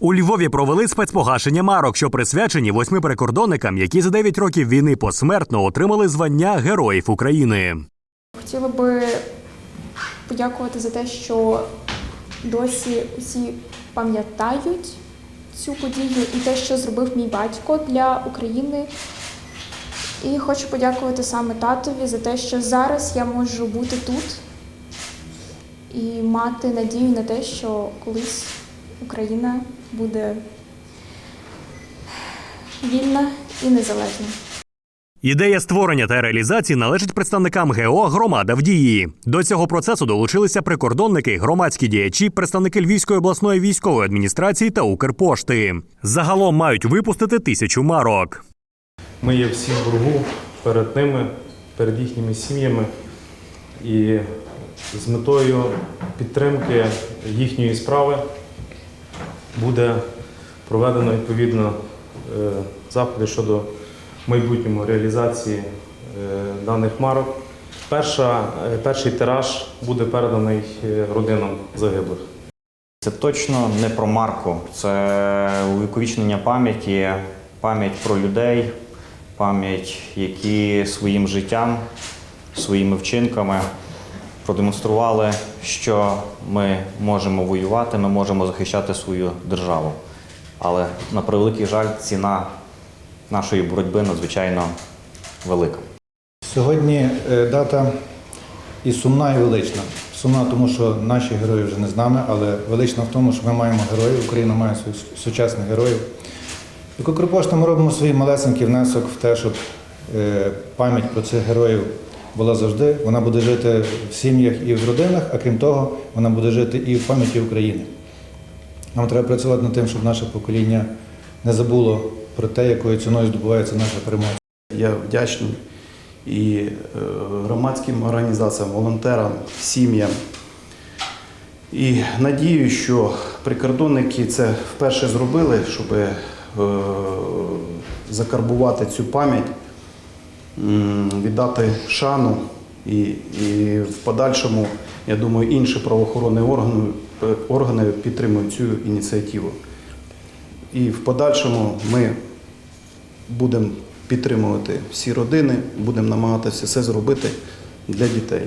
У Львові провели спецпогашення марок, що присвячені восьми прикордонникам, які за 9 років війни посмертно отримали звання Героїв України. Хотіла би подякувати за те, що досі усі пам'ятають цю подію і те, що зробив мій батько для України. І хочу подякувати саме татові за те, що зараз я можу бути тут і мати надію на те, що колись Україна буде вільна і незалежна. Ідея створення та реалізації належить представникам ГО Громада в дії. До цього процесу долучилися прикордонники, громадські діячі, представники Львівської обласної військової адміністрації та Укрпошти. Загалом мають випустити тисячу марок. Ми є всі в боргу перед ними, перед їхніми сім'ями. І з метою підтримки їхньої справи буде проведено відповідно е, заходи щодо майбутньої реалізації е, даних марок. Перша, е, перший тираж буде переданий родинам загиблих. Це точно не про марку, це увіковічнення пам'яті, пам'ять про людей, пам'ять, які своїм життям, своїми вчинками продемонстрували, що ми можемо воювати, ми можемо захищати свою державу. Але на превеликий жаль, ціна нашої боротьби надзвичайно велика. Сьогодні е, дата і сумна, і велична. Сумна, тому що наші герої вже не з нами, але велична в тому, що ми маємо героїв, Україна має своїх сучасних героїв. Як Укрпошта ми робимо свій малесенький внесок в те, щоб е, пам'ять про цих героїв була завжди. Вона буде жити в сім'ях і в родинах, а крім того, вона буде жити і в пам'яті України. Нам треба працювати над тим, щоб наше покоління не забуло про те, якою ціною здобувається наша перемога. Я вдячний і е, громадським організаціям, волонтерам, сім'ям. І надію, що прикордонники це вперше зробили, щоб е, закарбувати цю пам'ять, віддати шану і, і в подальшому, я думаю, інші правоохоронні органи, органи підтримують цю ініціативу. І в подальшому ми будемо підтримувати всі родини, будемо намагатися все зробити для дітей.